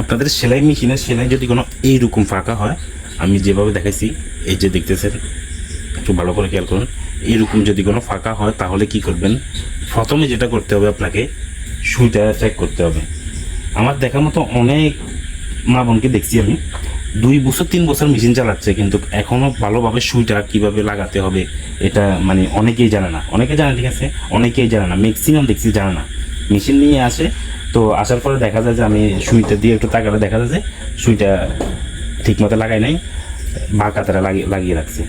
আপনাদের সেলাই মেশিনের সেলাই যদি কোনো এইরকম ফাঁকা হয়, আমি যেভাবে দেখাইছি, এই যে দেখতেছেন, একটু ভালো করে খেয়াল করুন, এইরকম যদি কোনো ফাঁকা হয়, তাহলে কি করবেন? প্রথমে যেটা করতে হবে আপনাকে, সুইটা চেক করতে হবে। আমার দেখার মতো অনেক মা বোনকে দেখছি আমি, দুই বছর, তিন বছর মেশিন চালাচ্ছে, কিন্তু এখনও ভালোভাবে সুইটা কীভাবে লাগাতে হবে, এটা মানে অনেকেই জানে না। অনেকে জানে, ঠিক আছে? অনেকেই জানে না। ম্যাক্সিমাম দেখছি জানে না। মেশিন নিয়ে আসে তো আসার পরে দেখা যায় যে আমি সুইটা দিয়ে একটু তাকালে দেখা যায় যে সুইটা ঠিক মতো লাগাই নাই বাঁকা তারা লাগিয়ে লাগিয়ে রাখছে।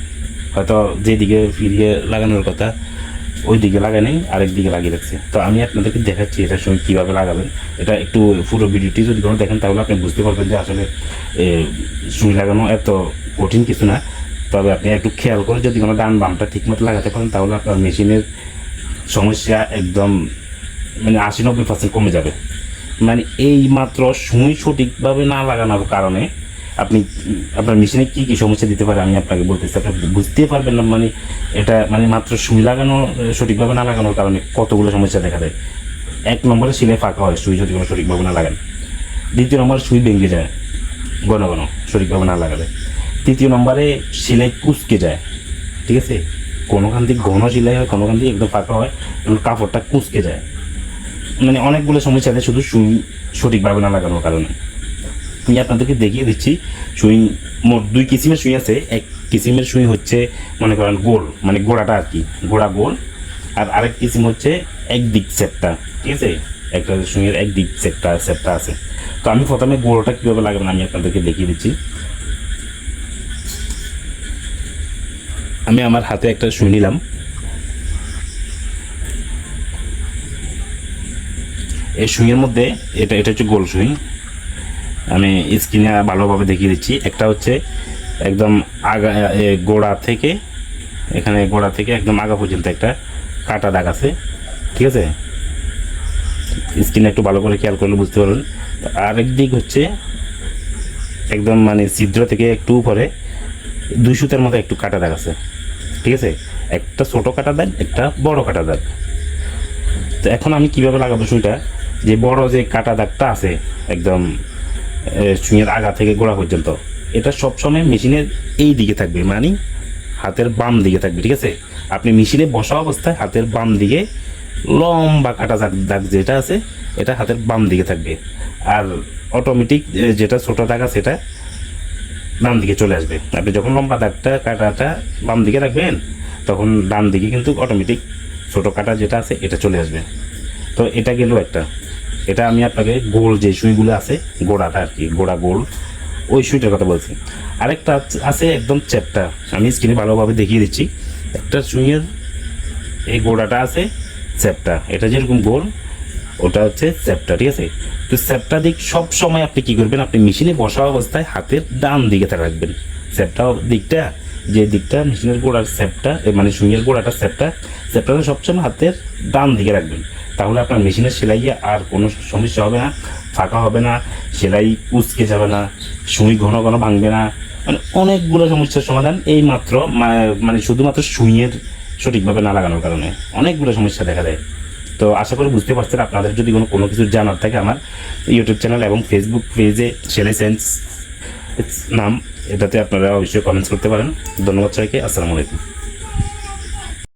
হয়তো যেদিকে ফিরিয়ে লাগানোর কথা ওই দিকে লাগাই নাই, আরেক দিকে লাগিয়ে রাখছে। তো আমি আপনাদেরকে দেখাচ্ছি এটার সঙ্গে কীভাবে লাগাবেন। এটা একটু পুরো ভিডিওটি যদি কোনো দেখেন, তাহলে আপনি বুঝতে পারবেন যে আসলে সুই লাগানো এত কঠিন কিছু না। তবে আপনি একটু খেয়াল করে যদি কোনো ডান বামটা ঠিক মতো লাগাতে পারেন, তাহলে আপনার মেশিনের সমস্যা একদম মানে আশি নব্বই পার্সেন্ট কমে যাবে। মানে এই মাত্র সুই সঠিকভাবে না লাগানোর কারণে আপনি, আপনার মেশিনে কি কি সমস্যা দিতে পারে আমি আপনাকে বলতেছি। আপনি বুঝতে পারবেন না মানে এটা মানে মাত্র সুই লাগানো, সঠিকভাবে না লাগানোর কারণে কতগুলো সমস্যা দেখা দেয়। এক নম্বরে সিলে ফাঁকা হয়, সুই যদি কোনো সঠিকভাবে না লাগান। দ্বিতীয় নম্বরে সুই ভেঙে যায়, ঘন ঘন সঠিকভাবে না লাগালে। তৃতীয় নম্বরে সেলাই কুচকে যায়, ঠিক আছে? কোনোখান থেকে ঘন সেলাই হয়, কোনোখান থেকে একদম ফাঁকা হয় কাপড়টা কুচকে যায়। মানে অনেকগুলো সমস্যা শুধু সুই সঠিকভাবে না লাগানোর কারণে। আমি আপনাদেরকে দেখিয়ে দিচ্ছি, সুই মোট দুই কিসিমের সুই আছে। এক কিসিমের সুই হচ্ছে, মনে করেন গোল মানে গোড়াটা আর কি, গোড়া গোল। আর আরেক কিসিম হচ্ছে একদিক সেটটা ঠিক আছে? একটা সুইয়ের একদিক সেটটা সেটটা আছে। তো আমি প্রথমে গোড়টা কীভাবে লাগাবেন আমি আপনাদেরকে দেখিয়ে দিচ্ছি। আমি আমার হাতে একটা সুই নিলাম। এই সুইয়ের মধ্যে, এটা এটা হচ্ছে গোল সুই। আমি স্ক্রিনে ভালোভাবে দেখিয়ে দিচ্ছি। একটা হচ্ছে একদম আগা গোড়া থেকে, এখানে গোড়া থেকে একদম আগা পর্যন্ত একটা কাটা দাগ আছে। ঠিক আছে? স্ক্রিনে একটু ভালো করে খেয়াল করলে বুঝতে পারবেন। আরেক দিক হচ্ছে একদম মানে ছিদ্র থেকে একটু উপরে দুই সুতার মতো একটু কাটা দাগ আছে। ঠিক আছে? একটা ছোট কাটা দাগ, একটা বড় কাটা দাগ। তো এখন আমি কীভাবে লাগাবো সুইটা? যে বড় যে কাটা দাগটা আছে, একদম সুইয়ের আগা থেকে গোড়া পর্যন্ত, এটা সবসময় মেশিনের এই দিকে থাকবে মানে হাতের বাম দিকে থাকবে, ঠিক আছে? আপনি মেশিনে বসা অবস্থায় হাতের বাম দিকে লম্বা কাটা দাগ দাগ যেটা আছে, এটা হাতের বাম দিকে থাকবে। আর অটোমেটিক যেটা ছোট দাগ আছে, সেটা ডান দিকে চলে আসবে। আপনি যখন লম্বা দাগটা, কাটাটা বাম দিকে রাখবেন, তখন ডান দিকে কিন্তু অটোমেটিক ছোটো কাটা যেটা আছে, এটা চলে আসবে। তো এটা গেল একটা। এটা আমি আপনাকে গোল যে সুইগুলো আছে, গোড়াটা আর কি, গোড়া গোল, ওই সুইটার কথা বলছি। আরেকটা আছে- একদম চ্যাপটা আমি স্ক্রিনে ভালোভাবে দেখিয়ে দিচ্ছি। একটা সুইয়ের এই গোড়াটা আছে চ্যাপটা এটা যেরকম গোল, ওটা হচ্ছে চ্যাপটা ঠিক আছে? তো চ্যাপটা দিক সব সময় আপনি কি করবেন, আপনি মেশিনে বসা অবস্থায় হাতের ডান দিকে রাখবেন। চ্যাপটা দিকটা যে দিকটা, মেশিনের গোড়ার চ্যাপটা এ মানে সুইয়ের গোড়াটা চ্যাপটা চ্যাপটাটা সবসময় হাতের ডান দিকে রাখবেন। তাহলে আপনার মেশিনের সেলাইয়ে আর কোনো সমস্যা হবে না, ফাঁকা হবে না, সেলাই কুচকে যাবে না, সুই ঘন ঘন ভাঙবে না মানে অনেকগুলো সমস্যার সমাধান। এই মাত্র মানে শুধুমাত্র সুইয়ের সঠিকভাবে না লাগানোর কারণে অনেকগুলো সমস্যা দেখা দেয়। তো আশা করি বুঝতে পারছেন, আপনাদের যদি কোনো কোনো কিছু জানার থাকে আমার, ইউটিউব চ্যানেল এবং ফেসবুক পেজে সেলাই সেন্স নাম এটাতে আপনারা অবশ্যই কমেন্টস করতে পারেন। ধন্যবাদ সবাইকে আসসালামু আলাইকুম।